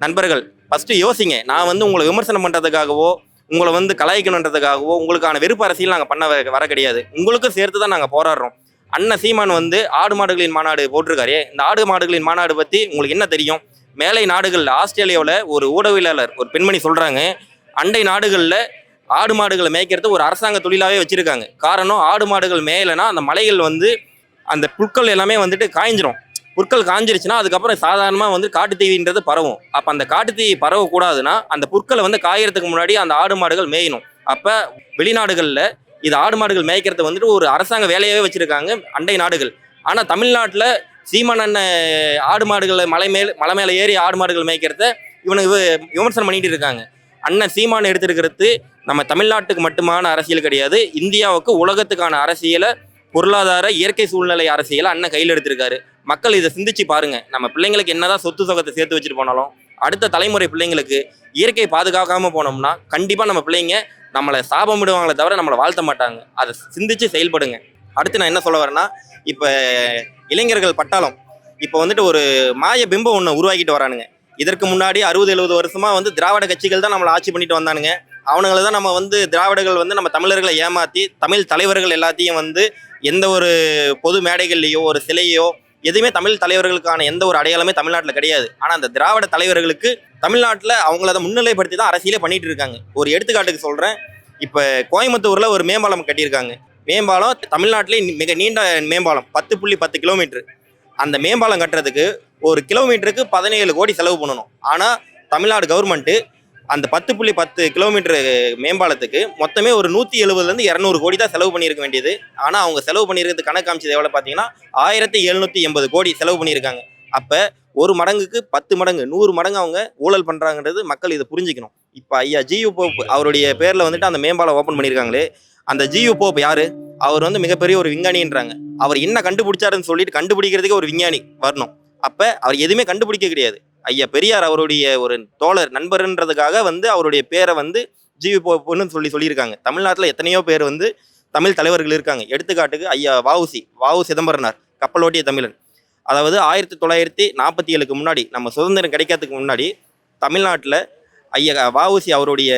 நண்பர்கள் ஃபஸ்ட்டு யோசிங்க. நான் வந்து உங்களை விமர்சனம் பண்ணுறதுக்காகவோ உங்களை வந்து கலாய்க்கணுன்றதுக்காகவோ உங்களுக்கான வெறுப்பு அரசியல் நாங்கள் பண்ண வர கிடையாது. உங்களுக்கும் சேர்த்து தான் நாங்கள் போராடுறோம். அண்ணன் சீமான் வந்து ஆடு மாடுகளின் மாநாடு போட்டிருக்காரு. இந்த ஆடு மாடுகளின் மாநாடு பற்றி உங்களுக்கு என்ன தெரியும்? மேலை நாடுகளில் ஆஸ்திரேலியாவில் ஒரு ஊடகவியலாளர் ஒரு பெண்மணி சொல்கிறாங்க அண்டை நாடுகளில் ஆடு மாடுகளை மேய்க்கிறது ஒரு அரசாங்க தொழிலாகவே வச்சுருக்காங்க. காரணம் ஆடு மாடுகள் மேயலைன்னா அந்த மலைகள் வந்து அந்த புற்கள் எல்லாமே வந்துட்டு காய்ஞ்சிரும். புற்கள் காஞ்சிருச்சுன்னா அதுக்கப்புறம் சாதாரணமாக வந்து காட்டுத்தீவின்றது பரவும். அப்போ அந்த காட்டுத்தீ பரவக்கூடாதுன்னா அந்த புற்களை வந்து காயறதுக்கு முன்னாடி அந்த ஆடு மாடுகள் மேயணும். அப்போ வெளிநாடுகளில் இது ஆடு மாடுகள் மேய்க்கிறது வந்துட்டு ஒரு அரசாங்க வேலையாகவே வச்சுருக்காங்க அண்டை நாடுகள். ஆனால் தமிழ்நாட்டில் சீமான் அண்ணன் ஆடு மாடுகளை மலை மேல் மலை மேலே ஏறி ஆடு மாடுகள் மேய்க்கிறத இவனுக்கு விமர்சனம் பண்ணிகிட்டு இருக்காங்க. அண்ணன் சீமான் எடுத்திருக்கிறது நம்ம தமிழ்நாட்டுக்கு மட்டுமான அரசியல் கிடையாது. இந்தியாவுக்கு உலகத்துக்கான அரசியலை பொருளாதார இயற்கை சூழ்நிலை அரசியலை அண்ணன் கையில் எடுத்திருக்காரு. மக்கள் இதை சிந்திச்சு பாருங்க. நம்ம பிள்ளைங்களுக்கு என்னதான் சொத்து சொகத்தை சேர்த்து வச்சுட்டு போனாலும் அடுத்த தலைமுறை பிள்ளைங்களுக்கு இயற்கை பாதுகாக்காம போனோம்னா கண்டிப்பா நம்ம பிள்ளைங்க நம்மளை சாபம் விடுவாங்களே தவிர நம்மளை வாழ்த்த மாட்டாங்க. அதை சிந்திச்சு செயல்படுங்க. அடுத்து நான் என்ன சொல்ல வரேன்னா இப்போ இளைஞர்கள் பட்டாளம். இப்போ வந்துட்டு ஒரு மாய பிம்பம் ஒன்று உருவாக்கிட்டு வரானுங்க. இதற்கு முன்னாடி அறுபது எழுபது வருஷமா வந்து திராவிட கட்சிகள் தான் நம்மளை ஆட்சி பண்ணிட்டு வந்தானுங்க. அவனுங்களை தான் நம்ம வந்து திராவிடர்கள் வந்து நம்ம தமிழர்களை ஏமாத்தி தமிழ் தலைவர்கள் எல்லாத்தையும் வந்து எந்த ஒரு பொது மேடைகள்லையோ ஒரு சிலையோ எதுவுமே தமிழ் தலைவர்களுக்கான எந்த ஒரு அடையாளமே தமிழ்நாட்டில் கிடையாது. ஆனால் அந்த திராவிட தலைவர்களுக்கு தமிழ்நாட்டில் அவங்கள அதை முன்னிலைப்படுத்தி தான் அரசியலே பண்ணிட்டு இருக்காங்க. ஒரு எடுத்துக்காட்டுக்கு சொல்கிறேன் இப்போ கோயம்புத்தூரில் ஒரு மேம்பாலம் கட்டியிருக்காங்க. மேம்பாலம் தமிழ்நாட்டிலே மிக நீண்ட மேம்பாலம். பத்து புள்ளி பத்து கிலோமீட்டர். அந்த மேம்பாலம் கட்டுறதுக்கு ஒரு கிலோமீட்டருக்கு பதினேழு கோடி செலவு பண்ணணும். ஆனால் தமிழ்நாடு கவர்மெண்ட்டு அந்த பத்து புள்ளி பத்து கிலோமீட்டர் மேம்பாலத்துக்கு மொத்தமே ஒரு நூற்றி எழுபதுலேருந்து இரநூறு கோடி தான் செலவு பண்ணியிருக்க வேண்டியது. ஆனால் அவங்க செலவு பண்ணியிருக்கிறது கணக்கு காமிச்சது எவ்வளோ பார்த்தீங்கன்னா ஆயிரத்தி எழுநூற்றி எண்பது கோடி செலவு பண்ணியிருக்காங்க. அப்போ ஒரு மடங்குக்கு பத்து மடங்கு நூறு மடங்கு அவங்க ஊழல் பண்ணுறாங்கன்றது மக்கள் இதை புரிஞ்சுக்கணும். இப்போ ஐயா ஜியு போப் அவருடைய பேரில் வந்துட்டு அந்த மேம்பாலம் ஓப்பன் பண்ணியிருக்காங்களே அந்த ஜியு போப் யார்? அவர் வந்து மிகப்பெரிய ஒரு விஞ்ஞானின்றாங்க. அவர் என்ன கண்டுபிடிச்சாருன்னு சொல்லிட்டு கண்டுபிடிக்கிறதுக்கே ஒரு விஞ்ஞானி வரணும். அப்போ அவர் எதுவுமே கண்டுபிடிக்க கிடையாது. ஐயா பெரியார் அவருடைய ஒரு தோழர் நண்பர்ன்றதுக்காக வந்து அவருடைய பேரை வந்து ஜிவி போப்புன்னு சொல்லி சொல்லியிருக்காங்க. தமிழ்நாட்டில் எத்தனையோ பேர் வந்து தமிழ் தலைவர்கள் இருக்காங்க. எடுத்துக்காட்டுக்கு ஐயா வாவுசி வாவு சிதம்பரனார் கப்பலோட்டிய தமிழன். அதாவது ஆயிரத்தி தொள்ளாயிரத்தி நாற்பத்தி ஏழுக்கு முன்னாடி நம்ம சுதந்திரம் கிடைக்கிறதுக்கு முன்னாடி தமிழ்நாட்டில் ஐயா வாவுசி அவருடைய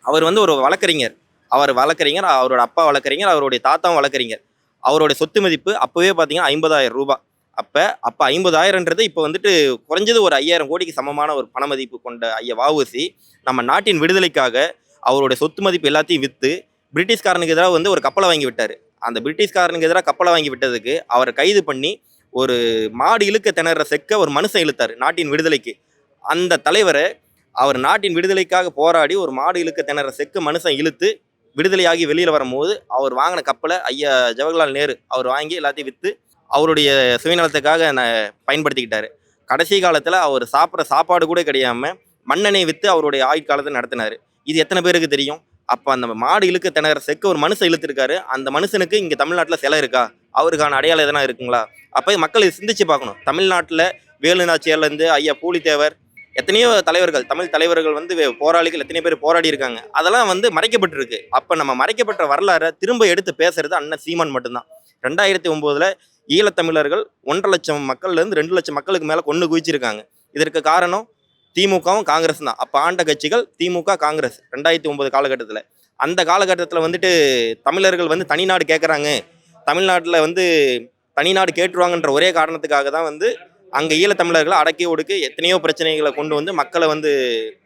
அவர் வந்து ஒரு வழக்கறிஞர். அவர் வழக்கறிஞர் அவரோட அப்பா வழக்கறிஞர் அவருடைய தாத்தாவும் வழக்கறிஞர். அவருடைய சொத்து மதிப்பு அப்போவே பார்த்தீங்கன்னா ஐம்பதாயிரம் ரூபாய். அப்போ அப்போ ஐம்பதாயிரன்றது இப்போ வந்துட்டு குறைஞ்சது ஒரு ஐயாயிரம் கோடிக்கு சமமான ஒரு பண மதிப்பு கொண்ட ஐயா வாவுசி நம்ம நாட்டின் விடுதலைக்காக அவருடைய சொத்து மதிப்பு எல்லாத்தையும் விற்று பிரிட்டிஷ்காரனுக்கு எதிராக வந்து ஒரு கப்பலை வாங்கி விட்டார். அந்த பிரிட்டிஷ்காரனுக்கு எதிராக கப்பலை வாங்கி விட்டதுக்கு அவரை கைது பண்ணி ஒரு மாடு இழுக்க திணற செக்க ஒரு மனுஷன் இழுத்தார் நாட்டின் விடுதலைக்கு. அந்த தலைவரை அவர் நாட்டின் விடுதலைக்காக போராடி ஒரு மாடு இழுக்க திணற செக்க மனுஷன் இழுத்து விடுதலையாகி வெளியில் வரும்போது அவர் வாங்கின கப்பலை ஐயா ஜவஹர்லால் நேரு அவர் வாங்கி எல்லாத்தையும் விற்று அவருடைய சுயநலத்துக்காக நான் பயன்படுத்திக்கிட்டாரு. கடைசி காலத்தில் அவர் சாப்பிட்ற சாப்பாடு கூட கிடையாமல் மண்ணெண்ணெய் விற்று அவருடைய ஆயுட்காலத்தை நடத்தினார். இது எத்தனை பேருக்கு தெரியும்? அப்போ அந்த மாடு இழுக்க திணற செக்கு ஒரு மனுஷன் இழுத்துருக்காரு. அந்த மனுஷனுக்கு இங்கே தமிழ்நாட்டில் சிலை இருக்கா? அவருக்கான அடையாளம் எதனா இருக்குங்களா? அப்போ மக்கள் இதை சிந்திச்சு பார்க்கணும். தமிழ்நாட்டில் வேலுநாச்சியார்லேருந்து ஐயா பூலித்தேவர் எத்தனையோ தலைவர்கள் தமிழ் தலைவர்கள் வந்து வே- போராளிகள் எத்தனை பேர் போராடி இருக்காங்க. அதெல்லாம் வந்து மறைக்கப்பட்டிருக்கு. அப்போ நம்ம மறைக்கப்பட்ட வரலாறை திரும்ப எடுத்து பேசுறது அண்ணன் சீமான் மட்டும்தான். ரெண்டாயிரத்தி ஒம்போதில் ஈழத்தமிழர்கள் ஒன்றரை லட்சம் மக்கள்லேருந்து ரெண்டு லட்சம் மக்களுக்கு மேலே கொண்டு குவிச்சிருக்காங்க. இதற்கு காரணம் திமுகவும் காங்கிரஸ் தான். அப்போ ஆண்ட கட்சிகள் திமுக காங்கிரஸ் ரெண்டாயிரத்தி ஒம்பது காலகட்டத்தில். அந்த காலகட்டத்தில் வந்துட்டு தமிழர்கள் வந்து தனிநாடு கேட்குறாங்க. தமிழ்நாட்டில் வந்து தனிநாடு கேட்டுருவாங்கன்ற ஒரே காரணத்துக்காக தான் வந்து அங்கே ஈழத்தமிழர்களை அடக்கி ஒடுக்கி எத்தனையோ பிரச்சனைகளை கொண்டு வந்து மக்களை வந்து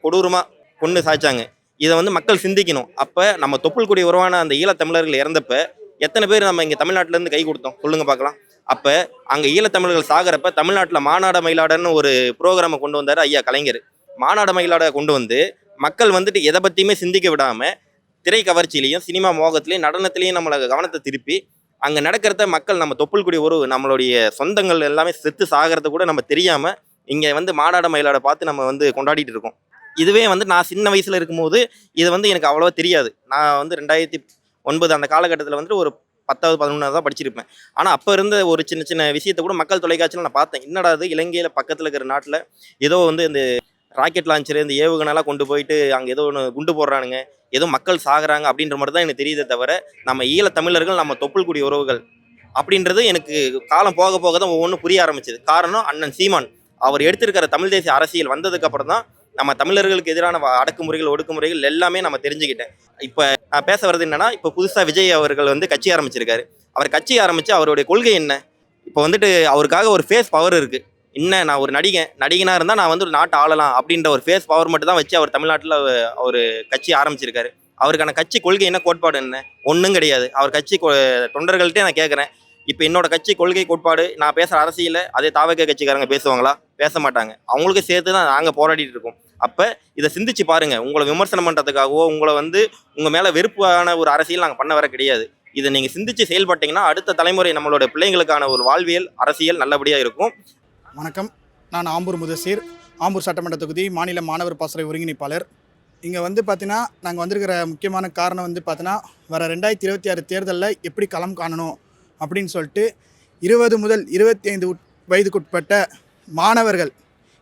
கொடூரமாக கொண்டு சாய்ச்சாங்க. இதை வந்து மக்கள் சிந்திக்கணும். அப்போ நம்ம தொப்புள் கூடிய உருவான அந்த ஈழத்தமிழர்கள் இறந்தப்ப எத்தனை பேர் நம்ம இங்கே தமிழ்நாட்டிலேருந்து கை கொடுத்தோம்? சொல்லுங்க பார்க்கலாம். அப்போ அங்கே ஈழத்தமிழர்கள் சாகிறப்ப தமிழ்நாட்டில் மாநாட மயிலாடன்னு ஒரு ப்ரோக்ராமை கொண்டு வந்தார் ஐயா கலைஞர். மாநாட மயிலாட கொண்டு வந்து மக்கள் வந்துட்டு எதை பற்றியுமே சிந்திக்க விடாமல் திரை கவர்ச்சியிலையும் சினிமா மோகத்திலையும் நடனத்திலையும் நம்மளை கவனத்தை திருப்பி அங்கே நடக்கிறத மக்கள் நம்ம தொப்புள்குடி உறவு நம்மளுடைய சொந்தங்கள் எல்லாமே செத்து சாகிறத கூட நம்ம தெரியாமல் இங்கே வந்து மாநாட மயிலாட பார்த்து நம்ம வந்து கொண்டாடிட்டு இருக்கோம். இதுவே வந்து நான் சின்ன வயசில் இருக்கும்போது இது வந்து எனக்கு அவ்வளோவா தெரியாது. நான் வந்து ரெண்டாயிரத்தி ஒன்பது அந்த காலகட்டத்தில் வந்துட்டு ஒரு பத்தாவது பதினொன்றாவது தான் படிச்சிருப்பேன். ஆனால் அப்போ இருந்த ஒரு சின்ன சின்ன விஷயத்தை கூட மக்கள் தொலைக்காட்சியில் நான் பார்த்தேன். என்னடா அது இலங்கையில் பக்கத்தில் இருக்கிற நாட்டில் ஏதோ வந்து இந்த ராக்கெட் லான்ச்சர் இந்த ஏவுகணைலாம் கொண்டு போயிட்டு அங்கே ஏதோ ஒன்று குண்டு போடுறானுங்க ஏதோ மக்கள் சாகுறாங்க அப்படின்ற மாதிரி தான் எனக்கு தெரியுதே தவிர நம்ம ஈழ தமிழர்கள் நம்ம தொப்புள்குடி உறவுகள் அப்படின்றது எனக்கு காலம் போக போக தான் ஒவ்வொன்றும் புரிய ஆரம்பிச்சது. காரணம் அண்ணன் சீமான். அவர் எடுத்திருக்கிற தமிழ் தேசிய அரசியல் வந்ததுக்கு அப்புறம் தான் நம்ம தமிழர்களுக்கு எதிரான அடக்குமுறைகள் ஒடுக்குமுறைகள் எல்லாமே நம்ம தெரிஞ்சுக்கிட்டேன். இப்போ நான் பேச வர்றது என்னன்னா இப்போ புதுசாக விஜய் அவர்கள் வந்து கட்சி ஆரம்பிச்சிருக்காரு. அவர் கட்சி ஆரம்பித்து அவருடைய கொள்கை என்ன? இப்போ வந்துட்டு அவருக்காக ஒரு ஃபேஸ் பவர் இருக்குது என்ன நான் ஒரு நடிகன் நடிகனாக இருந்தால் நான் வந்து ஒரு நாட்டை ஆளலாம் அப்படின்ற ஒரு ஃபேஸ் பவர் மட்டும் தான் வச்சு அவர் தமிழ்நாட்டில் அவர் கட்சி ஆரம்பிச்சிருக்காரு. அவருக்கான கட்சி கொள்கை என்ன கோட்பாடு என்ன? ஒன்றும் கிடையாது. அவர் கட்சி தொண்டர்கள்ட்டே நான் கேட்குறேன் இப்போ என்னோட கட்சி கொள்கை கோட்பாடு நான் பேசுகிற அரசியல அதே தாவக கட்சிக்காரங்க பேசுவாங்களா? பேச மாட்டாங்க அவங்களுக்கு சேர்த்து தான் நாங்கள் போராடிட்டு இருக்கோம். அப்போ இதை சிந்திச்சு பாருங்கள் உங்களை விமர்சனம் பண்ணுறதுக்காகவோ உங்களை வந்து உங்கள் மேலே வெறுப்பான ஒரு அரசியல் நாங்கள் பண்ண வர கிடையாது. இதை நீங்கள் சிந்திச்சு செயல்பட்டீங்கன்னா அடுத்த தலைமுறை நம்மளோட பிள்ளைங்களுக்கான ஒரு வாழ்வியல் அரசியல் நல்லபடியாக இருக்கும். வணக்கம். நான் ஆம்பூர் முதசீர் ஆம்பூர் சட்டமன்ற தொகுதி மாநில மாணவர் பாசறை ஒருங்கிணைப்பாளர். இங்கே வந்து பார்த்தீங்கன்னா நாங்கள் வந்திருக்கிற முக்கியமான காரணம் வந்து பார்த்தீங்கன்னா வர ரெண்டாயிரத்தி இருபத்தி ஆறு தேர்தலில் எப்படி களம் காணணும் அப்படின்னு சொல்லிட்டு இருபது முதல் இருபத்தி ஐந்து வயதுக்குட்பட்ட மாணவர்கள்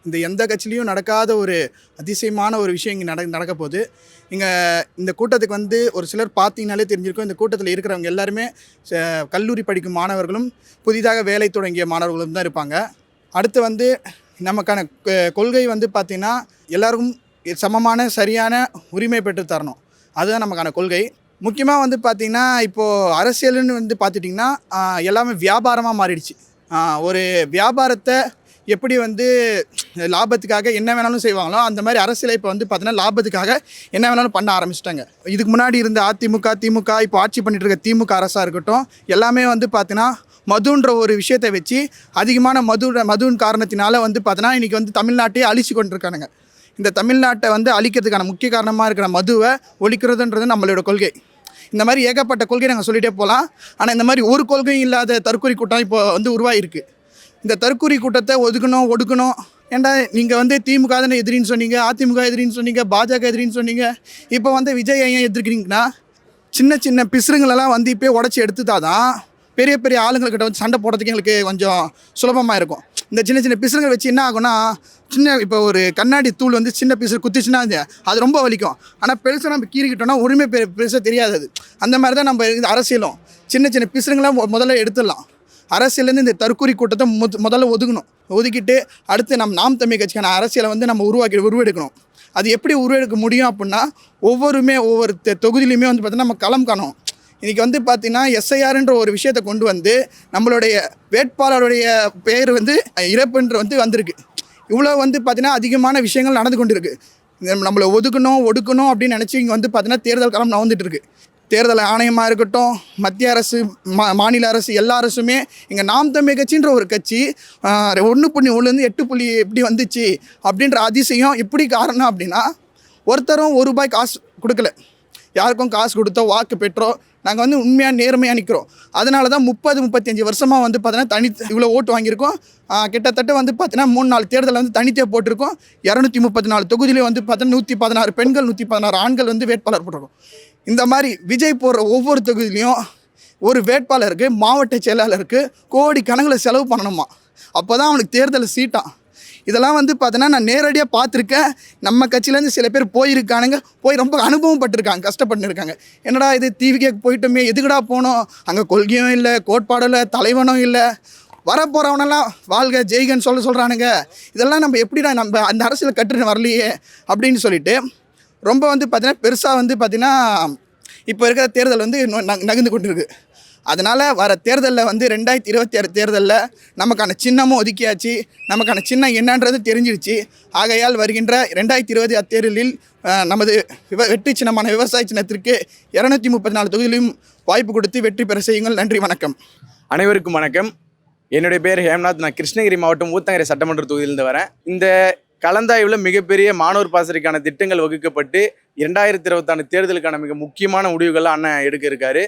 இந்த எந்த கட்சியிலையும் நடக்காத ஒரு அதிசயமான ஒரு விஷயம் இங்கே நட நடக்க போகுது. இங்கே இந்த கூட்டத்துக்கு வந்து ஒரு சிலர் பார்த்தீங்கனாலே தெரிஞ்சிருக்கும். இந்த கூட்டத்தில் இருக்கிறவங்க எல்லாருமே ச- கல்லூரி படிக்கும் மாணவர்களும் புதிதாக வேலை தொடங்கிய மாணவர்களும் தான் இருப்பாங்க. அடுத்து வந்து நமக்கான கொள்கை வந்து பார்த்திங்கன்னா எல்லாருக்கும் சமமான சரியான உரிமை பெற்று தரணும். அதுதான் நமக்கான கொள்கை. முக்கியமாக வந்து பார்த்திங்கன்னா இப்போது அரசியல்னு வந்து பார்த்துட்டிங்கன்னா எல்லாமே வியாபாரமாக மாறிடுச்சு. ஒரு வியாபாரத்தை எப்படி வந்து லாபத்துக்காக என்ன வேணாலும் செய்வாங்களோ அந்த மாதிரி அரசியலை இப்போ வந்து பார்த்தீங்கன்னா லாபத்துக்காக என்ன வேணாலும் பண்ண ஆரம்பிச்சிட்டாங்க. இதுக்கு முன்னாடி இருந்த அதிமுக திமுக இப்போ ஆட்சி பண்ணிட்டு இருக்க திமுக அரசாக இருக்கட்டும் எல்லாமே வந்து பார்த்தீங்கன்னா மதுன்ற ஒரு விஷயத்தை வச்சு அதிகமான மது மதுவின் காரணத்தினால வந்து பார்த்தீங்கன்னா இன்றைக்கி வந்து தமிழ்நாட்டையே அழிச்சு கொண்டிருக்கானுங்க. இந்த தமிழ்நாட்டை வந்து அழிக்கிறதுக்கான முக்கிய காரணமாக இருக்கிற மதுவை ஒழிக்கிறதுன்றது நம்மளோட கொள்கை. இந்த மாதிரி ஏகப்பட்ட கொள்கை நாங்கள் சொல்லிகிட்டே போகலாம் ஆனால் இந்த மாதிரி ஒரு கொள்கையும் இல்லாத தற்கொலை கூட்டம் இப்போ வந்து உருவாகிருக்கு இந்த தற்கூரி கூட்டத்தை ஒதுக்கணும் ஒடுக்கணும். ஏன்டா நீங்கள் வந்து திமுக தானே எதிரின்னு சொன்னீங்க அதிமுக எதிரின்னு சொன்னீங்க பாஜக எதிரின்னு சொன்னீங்க. இப்போ வந்து விஜய் ஏன் எதிர்க்கிறீங்கன்னா சின்ன சின்ன பிசுறுங்களெல்லாம் வந்து இப்போ உடச்சி எடுத்துட்டாதான் பெரிய பெரிய ஆளுங்கள்கிட்ட வந்து சண்டை போடுறதுக்கு எங்களுக்கு கொஞ்சம் சுலபமாக இருக்கும். இந்த சின்ன சின்ன பிசுறுங்கள் வச்சு என்ன ஆகும்னா சின்ன இப்போ ஒரு கண்ணாடி தூள் வந்து சின்ன பிசுறு குத்திச்சுன்னா அது ரொம்ப வலிக்கும். ஆனால் பெருசாக நம்ம கீறிக்கிட்டோம்னா உரிமை பெருசாக தெரியாது அது. அந்த மாதிரி தான் நம்ம இந்த அரசியலும். சின்ன சின்ன பிசுறுங்களாம் மொ- முதல்ல எடுத்துடலாம். அரசியலேருந்து இந்த தற்கொலை கூட்டத்தை முத முதல்ல ஒதுக்கணும். ஒதுக்கிட்டு அடுத்து நம் நாம் தமிழ் கட்சிக்கான அரசியலை வந்து நம்ம உருவாக்கி உருவெடுக்கணும். அது எப்படி உருவெடுக்க முடியும் அப்படின்னா ஒவ்வொருமே ஒவ்வொரு தெ- தொகுதியிலையுமே வந்து பார்த்தீங்கன்னா நம்ம களம் காணும். இன்றைக்கி வந்து பார்த்திங்கன்னா எஸ்ஐஆர்ன்ற ஒரு விஷயத்தை கொண்டு வந்து நம்மளுடைய வேட்பாளருடைய பெயர் வந்து இறப்புன்ற வந்து வந்திருக்கு. இவ்வளோ வந்து பார்த்திங்கன்னா அதிகமான விஷயங்கள் நடந்து கொண்டிருக்கு. நம்மளை ஒதுக்கணும் ஒடுக்கணும் அப்படின்னு நினச்சி இங்கே வந்து பார்த்திங்கன்னா தேர்தல் களம் நவந்துட்டு இருக்கு. தேர்தல் ஆணையமாக இருக்கட்டும் மத்திய அரசு மா மாநில அரசு எல்லா அரசுமே இங்கே நாம் தமிழ் கட்சின்ற ஒரு கட்சி ஒன்று புள்ளி ஒன்றுலேருந்து எட்டு புள்ளி எப்படி வந்துச்சு அப்படின்ற அதிசயம் எப்படி காரணம் அப்படின்னா ஒருத்தரும் ஒரு ரூபாய் காசு கொடுக்கல. யாருக்கும் காசு கொடுத்தோ வாக்கு பெற்றோ நாங்கள் வந்து உண்மையாக நேர்மையாக நிற்கிறோம் அதனால தான் முப்பது முப்பத்தஞ்சு வருஷமாக வந்து பார்த்தீங்கன்னா தனி இவ்வளோ ஓட்டு வாங்கியிருக்கோம். கிட்டத்தட்ட வந்து பார்த்தீங்கன்னா மூணு நாலு தேர்தலில் வந்து தனித்தே போட்டிருக்கோம். இரநூத்தி முப்பத்தி நாலு தொகுதியிலே வந்து பார்த்தீங்கன்னா நூற்றி பதினாறு பெண்கள் நூற்றி பதினாறு ஆண்கள் வந்து வேட்பாளர் போட்டிருக்கோம். இந்த மாதிரி விஜய் போடுற ஒவ்வொரு தொகுதியிலையும் ஒரு வேட்பாளருக்கு மாவட்ட செயலாளருக்கு கோடி கணக்கில் செலவு பண்ணணுமா? அப்போ தான் அவனுக்கு தேர்தல் சீட்டான். இதெல்லாம் வந்து பார்த்தோன்னா நான் நேரடியாக பார்த்துருக்கேன். நம்ம கட்சியிலேருந்து சில பேர் போயிருக்கானுங்க. போய் ரொம்ப அனுபவம் பட்டிருக்காங்க கஷ்டப்பட்டுருக்காங்க. என்னடா இது டிவிக்கே போயிட்டோமே எதுக்குடா போனோம்? அங்கே கொள்கையும் இல்லை கோட்பாடும் இல்லை தலைவனும் இல்லை. வரப்போகிறவனெல்லாம் வாழ்க ஜெய்கன்னு சொல்ல சொல்கிறானுங்க இதெல்லாம் நம்ம எப்படிடா நம்ம அந்த அரசியல் கட்டுன்னு வரலையே அப்படின்னு சொல்லிட்டு ரொம்ப வந்து பார்த்திங்கன்னா பெருசாக வந்து பார்த்திங்கன்னா இப்போ இருக்கிற தேர்தல் வந்து நகர்ந்து கொண்டிருக்கு. அதனால் வர தேர்தலில் வந்து ரெண்டாயிரத்தி இருபத்தி ஆறு தேர்தலில் நமக்கான சின்னமும் ஒதுக்கியாச்சு. நமக்கான சின்னம் என்னன்றது தெரிஞ்சிடுச்சு ஆகையால் வருகின்ற ரெண்டாயிரத்தி இருபது அத்தேர்தலில் நமது விவ வெற்றி சின்னமான விவசாய சின்னத்திற்கு இரநூத்தி முப்பத்தி நாலு தொகுதியிலும் வாய்ப்பு கொடுத்து வெற்றி பெற செய்யுங்கள். நன்றி வணக்கம். அனைவருக்கும் வணக்கம். என்னுடைய பேர் ஹேம்நாத். நான் கிருஷ்ணகிரி மாவட்டம் ஊத்தங்கரை சட்டமன்ற தொகுதியிலிருந்து வரேன். இந்த கலந்தாய்வில் மிகப்பெரிய மாணவர் பாசறைக்கான திட்டங்கள் வகுக்கப்பட்டு இரண்டாயிரத்தி இருபத்தாண்டு தேர்தலுக்கான மிக முக்கியமான முடிவுகள் அண்ணன் எடுக்க இருக்காரு.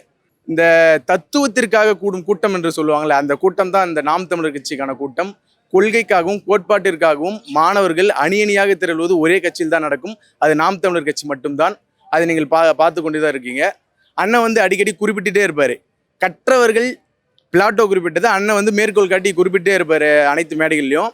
இந்த தத்துவத்திற்காக கூடும் கூட்டம் என்று சொல்லுவாங்கள்ல அந்த கூட்டம் தான் இந்த நாம் தமிழர் கட்சிக்கான கூட்டம். கொள்கைக்காகவும் கோட்பாட்டிற்காகவும் மாணவர்கள் அணி அணியாக திரள்வது ஒரே கட்சியில் தான் நடக்கும். அது நாம் தமிழர் கட்சி மட்டும்தான். அதை நீங்கள் பா பார்த்து கொண்டு தான் இருக்கீங்க. அண்ணன் வந்து அடிக்கடி குறிப்பிட்டுட்டே இருப்பார். கற்றவர்கள் பிளாட்டோ குறிப்பிட்டது அண்ணன் வந்து மேற்கோள் காட்டி குறிப்பிட்டே இருப்பார் அனைத்து மேடைகள்லையும்.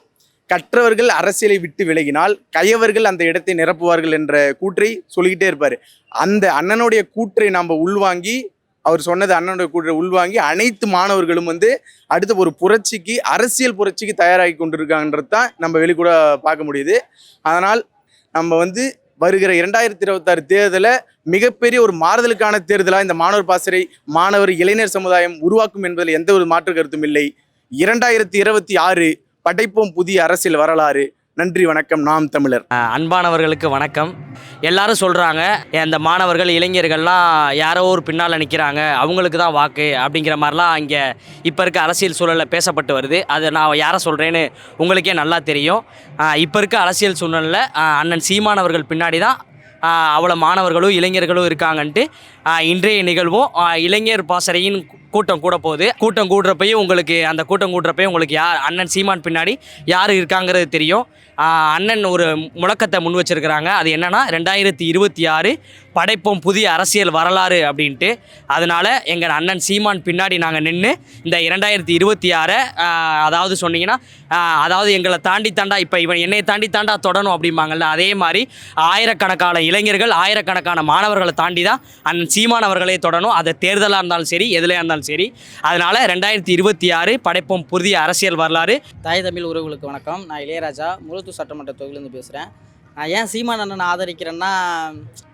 கற்றவர்கள் அரசியலை விட்டு விலகினால் கயவர்கள் அந்த இடத்தை நிரப்புவார்கள் என்ற கூற்றை சொல்லிக்கிட்டே இருப்பார். அந்த அண்ணனுடைய கூற்றை நாம் உள்வாங்கி அவர் சொன்னது அண்ணனுடைய கூற்றை உள்வாங்கி அனைத்து மாணவர்களும் வந்து அடுத்த ஒரு புரட்சிக்கு அரசியல் புரட்சிக்கு தயாராகி கொண்டிருக்காங்கன்றது தான் நம்ம வெளிக்கூட பார்க்க முடியுது. அதனால் நம்ம வந்து வருகிற இரண்டாயிரத்தி இருபத்தாறு தேர்தலை மிகப்பெரிய ஒரு மாறுதலுக்கான தேர்தலாக இந்த மாணவர் பாசறை மாணவர் இளைஞர் சமுதாயம் உருவாக்கும் என்பதில் எந்த ஒரு மாற்று கருத்தும் இல்லை. இரண்டாயிரத்தி இருபத்தி ஆறு படைப்போம் புதிய அரசியல் வரலாறு. நன்றி வணக்கம். நாம் தமிழர். அன்பானவர்களுக்கு வணக்கம். எல்லாரும் சொல்கிறாங்க அந்த மாணவர்கள் இளைஞர்கள்லாம் யாரோ ஒரு பின்னால் நிற்கிறாங்க அவங்களுக்கு தான் வாக்கு. அப்படிங்கிற மாதிரிலாம் இங்கே இப்போ இருக்க அரசியல் சூழலில் பேசப்பட்டு வருது. அது நான் யாரை சொல்கிறேன்னு உங்களுக்கே நல்லா தெரியும். இப்போ இருக்க அரசியல் சூழலில் அண்ணன் சீமானவர்கள் பின்னாடி தான் அவ்வளோ மாணவர்களும் இளைஞர்களும் இருக்காங்கன்ட்டு இன்றைய நிகழ்வும் இளைஞர் பாசறையின் கூட்டம் கூட போகுது கூட்டம் கூடுறப்பையும் உங்களுக்கு அந்த கூட்டம் கூடுறப்பையும் உங்களுக்கு யார் அண்ணன் சீமான் பின்னாடி யார் இருக்காங்கிறது தெரியும். அண்ணன் ஒரு முழக்கத்தை முன் வச்சிருக்கிறாங்க. அது என்னென்னா ரெண்டாயிரத்தி இருபத்தி ஆறு படைப்போம் புதிய அரசியல் வரலாறு அப்படின்ட்டு. அதனால எங்கள் அண்ணன் சீமான் பின்னாடி நாங்கள் நின்று இந்த இரண்டாயிரத்தி இருபத்தி ஆறை அதாவது சொன்னீங்கன்னா அதாவது எங்களை தாண்டி தாண்டா இப்போ இவன் என்னை தாண்டி தாண்டா தொடணும் அப்படிம்பாங்கல்ல அதே மாதிரி ஆயிரக்கணக்கான இளைஞர்கள் ஆயிரக்கணக்கான மாணவர்களை தாண்டி தான் அண்ணன் சீமான் அவர்களே தொடணும். அது தேர்தலாக இருந்தாலும் சரி எதுலையாக இருந்தாலும் சரி. அதனால் ரெண்டாயிரத்தி இருபத்தி ஆறு படைப்போம் புதிய அரசியல் வரலாறு. தாய் தமிழ் உறவுகளுக்கு வணக்கம். நான் இளையராஜா. முழுத்தூர் சட்டமன்ற தொகுதியிலேருந்து பேசுகிறேன் நான் ஏன் சீமான் அண்ணனை ஆதரிக்கிறேன்னா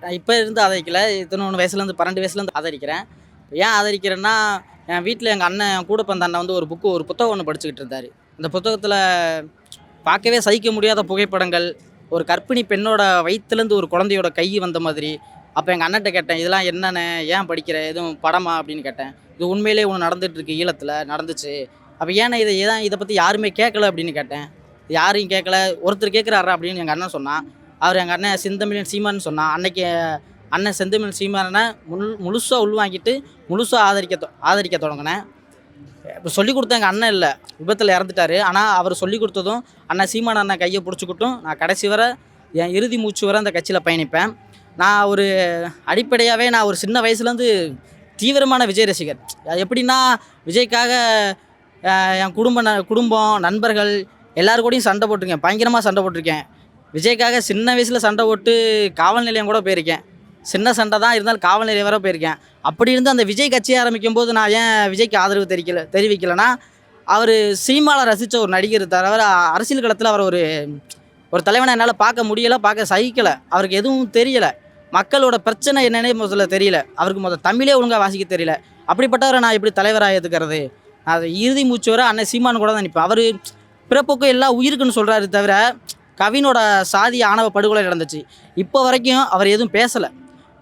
நான் இப்போ இருந்து ஆதரிக்கல. இத்தனொன்று வயசுலேருந்து பன்னெண்டு வயசுலேருந்து ஆதரிக்கிறேன். ஏன் ஆதரிக்கிறேன்னா என் வீட்டில் எங்கள் அண்ணன் என் கூட பிறந்த அண்ணன் வந்து ஒரு புக்கு ஒரு புத்தகம் ஒன்று படிச்சுக்கிட்டு இருந்தார். இந்த புத்தகத்தில் பார்க்கவே சகிக்க முடியாத புகைப்படங்கள் ஒரு கர்ப்பிணி பெண்ணோட வயிற்றுலேருந்து ஒரு குழந்தையோட கை வந்த மாதிரி அப்போ எங்கள் அண்ணன்ட்ட கேட்டேன் இதெல்லாம் என்னென்ன? ஏன் படிக்கிற? எதுவும் படமா? அப்படின்னு கேட்டேன். இது உண்மையிலே ஒன்று நடந்துட்டு இருக்கு ஈழத்தில் நடந்துச்சு. அப்போ ஏன்னா இதை ஏன் இதை பற்றி யாருமே கேட்கல? அப்படின்னு கேட்டேன். யாரையும் கேட்கல. ஒருத்தர் கேட்குறாரா அப்படின்னு எங்கள் அண்ணன் சொன்னான். அவர் எங்கள் அண்ணன் செந்தமிழன் சீமான்னு சொன்னான். அன்னைக்கு அண்ணன் செந்தமிழ் சீமானனை முழு முழுசாக உள்வாங்கிட்டு முழுசாக ஆதரிக்க தொ- ஆதரிக்க தொடங்கினேன். இப்போ சொல்லி கொடுத்த எங்கள் அண்ணன் இல்லை. விபத்தில் இறந்துட்டாரு. ஆனால் அவர் சொல்லி கொடுத்ததும் அண்ணன் சீமான அண்ணன் கையை பிடிச்சிக்கிட்டும் நான் கடைசி வரை என் இறுதி மூச்சு வரை அந்த கட்சியில் பயணிப்பேன். நான் ஒரு அடிப்படையாகவே நான் ஒரு சின்ன வயசுலேருந்து தீவிரமான விஜய் ரசிகர். எப்படின்னா விஜய்க்காக என் குடும்ப ந குடும்பம் நண்பர்கள் எல்லாரு கூடயும் சண்டை போட்டிருக்கேன். பயங்கரமாக சண்டை போட்டிருக்கேன். விஜய்க்காக சின்ன வயசில் சண்டை போட்டு காவல் நிலையம் கூட போயிருக்கேன். சின்ன சண்டை தான் இருந்தாலும் காவல் நிலையம் வர போயிருக்கேன். அப்படி இருந்து அந்த விஜய் கட்சியை ஆரம்பிக்கும் போது நான் ஏன் விஜய்க்கு ஆதரவு தெரிவிக்கல தெரிவிக்கலைன்னா அவர் சினிமாவில் ரசித்த ஒரு நடிகர் தவிர அரசியல் களத்தில் அவர் ஒரு ஒரு தலைவனை என்னால் பார்க்க முடியலை பார்க்க சகிக்கலை. அவருக்கு எதுவும் தெரியலை. மக்களோட பிரச்சனை என்னன்னே முதல்ல தெரியல. அவருக்கு முதல்ல தமிழே ஒழுங்காக வாசிக்க தெரியல. அப்படிப்பட்டவரை நான் எப்படி தலைவராக எதுக்கிறது அது இறுதி மூச்சு வர அண்ணன் சீமான் கூட தான் நிற்பேன் அவர் பிறப்புக்கும் எல்லாம் உயிருக்குன்னு சொல்கிறாரு தவிர கவினோட சாதி ஆணவ படுகொலை நடந்துச்சு. இப்போ வரைக்கும் அவர் எதுவும் பேசலை.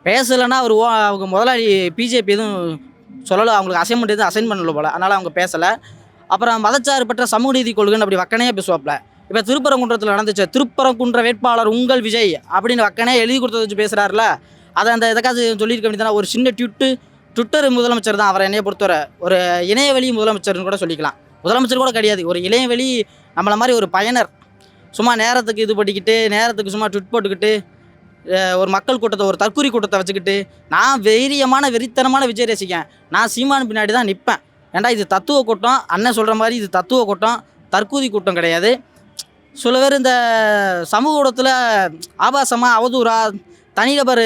பேசலைன்னா அவர் ஓ அவங்க முதலாளி பிஜேபி எதுவும் சொல்லலை அவங்களுக்கு அசைன்மெண்ட் எதுவும் அசைன் பண்ணல போல். அதனால் அவங்க பேசலை. அப்புறம் மதச்சார்பற்ற சமூக நீதி கொள்கைன்னு அப்படி வக்கனையாக பேசுவாப்புல. இப்போ திருப்பரங்குன்றத்தில் நடந்துச்சு. திருப்பரங்குன்ற வேட்பாளர் உங்கள் விஜய் அப்படின்னு வக்கனே எழுதி கொடுத்தத வச்சு பேசுகிறாருல அதை அந்த எதுக்காவது சொல்லியிருக்க வேண்டியதுனா ஒரு சின்ன ட்விட்டு ட்விட்டர் முதலமைச்சர் தான் அவரை என்னைய பொறுத்தவரை. ஒரு இணையவழி முதலமைச்சர்னு கூட சொல்லிக்கலாம். முதலமைச்சர் கூட கிடையாது. ஒரு இளையவழி நம்மளை மாதிரி ஒரு பயனர். சும்மா நேரத்துக்கு இது பண்ணிக்கிட்டு நேரத்துக்கு சும்மா ட்விட் போட்டுக்கிட்டு ஒரு மக்கள் கூட்டத்தை ஒரு தற்கூரி கூட்டத்தை வச்சுக்கிட்டு நான் வெறியமான வெறித்தனமான விஜய் ரசிக்கேன் நான் சீமான் பின்னாடி தான் நிற்பேன் ஏன்டா இது தத்துவ கூட்டம்? அண்ணன் சொல்கிற மாதிரி இது தத்துவ கூட்டம். தற்கூதி கூட்டம் கிடையாது. சில பேர் இந்த சமூக ஊடகத்தில் ஆபாசமாக அவதூறா தனிநபர்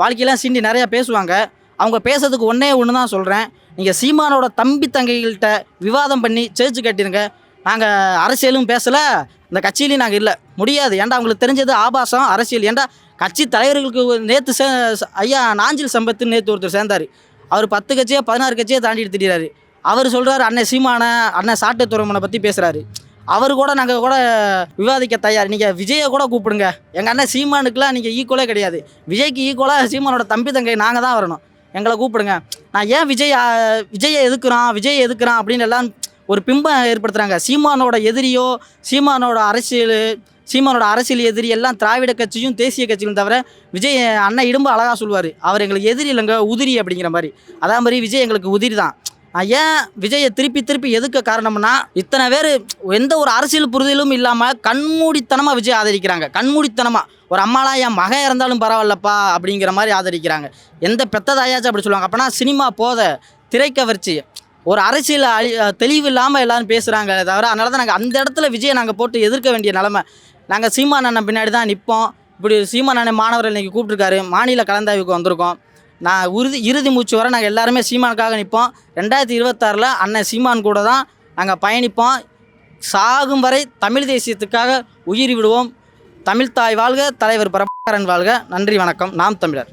வாழ்க்கையெல்லாம் சீண்டி நிறையா பேசுவாங்க. அவங்க பேசுறதுக்கு ஒன்றே ஒன்று தான் சொல்கிறேன் நீங்கள் சீமானோட தம்பி தங்கைகள்கிட்ட விவாதம் பண்ணி சேர்த்து கட்டிடுங்க நாங்கள் அரசியலும் பேசலை இந்த கட்சியிலையும் நாங்கள் இல்லை. முடியாது. ஏன்டா அவங்களுக்கு தெரிஞ்சது ஆபாசம் அரசியல்? ஏன்டா கட்சி தலைவர்களுக்கு நேற்று சே ஐயா நாஞ்சில் சம்பத்துன்னு நேற்று ஒருத்தர் சேர்ந்தார். அவர் பத்து கட்சியாக பதினாறு கட்சியை தாண்டிட்டு திரியிறாரு அவர் சொல்கிறார் அண்ணன் சீமான அண்ணன் சாட்டை துறைமுனை பற்றி பேசுகிறாரு அவர் கூட நாங்கள் கூட விவாதிக்க தயார். நீங்கள் விஜயை கூட கூப்பிடுங்க. எங்கள் அண்ணன் சீமானுக்குலாம் நீங்கள் ஈக்குவலே கிடையாது. விஜய்க்கு ஈக்குவலாக சீமானோட தம்பி தங்கை நாங்கள் தான் வரணும். எங்களை கூப்பிடுங்க. நான் ஏன் விஜய் விஜயை எதுக்குறான் விஜய் எதுக்குறான் அப்படின்னு எல்லாம் ஒரு பிம்பம் ஏற்படுத்துகிறாங்க சீமானோட எதிரியோ சீமானோட அரசியல் சீமானோட அரசியல் எதிரி எல்லாம் திராவிட கட்சியும் தேசிய கட்சியும் தவிர விஜய் அண்ணன் இடும்பு அழகாக சொல்லுவார். அவர் எங்களுக்கு எதிரி இல்லைங்க உதிரி அப்படிங்கிற மாதிரி. அதே மாதிரி விஜய் எங்களுக்கு உதிரி தான். ஏன் விஜயை திருப்பி திருப்பி எதுக்க காரணம்னா இத்தனை பேர் எந்த ஒரு அரசியல் புரிதலும் இல்லாமல் கண்மூடித்தனமாக விஜய் ஆதரிக்கிறாங்க. கண்மூடித்தனமாக ஒரு அம்மாலாம் என் மகன் இறந்தாலும் பரவாயில்லப்பா அப்படிங்கிற மாதிரி ஆதரிக்கிறாங்க. எந்த பெத்ததாயாச்சும் அப்படி சொல்லுவாங்க. அப்போனா சினிமா போத திரைக்கவர்ச்சி. ஒரு அரசியல் அழி தெளிவு இல்லாமல் எல்லாரும் பேசுகிறாங்க தவிர அதனால தான் நாங்கள் அந்த இடத்துல விஜயை நாங்கள் போட்டு எதிர்க்க வேண்டிய நிலமை. நாங்கள் சீமான் அண்ணன் பின்னாடி தான் நிற்போம் இப்படி சீமான் அண்ணன் மாணவர்கள் இன்றைக்கி கூப்பிட்ருக்காரு மாநில கலந்தாய்வுக்கு வந்திருக்கோம். நான் உறுதி இறுதி மூச்சு வரை நாங்கள் எல்லாருமே சீமானுக்காக நிற்போம் ரெண்டாயிரத்தி இருபத்தாறில் அண்ணன் சீமான் கூட தான் நாங்கள் பயணிப்போம். சாகும் வரை தமிழ் தேசியத்துக்காக உயிர் விடுவோம். தமிழ் தாய் வாழ்க தலைவர் பிரபாகரன் வாழ்க. நன்றி வணக்கம். நாம் தமிழர்.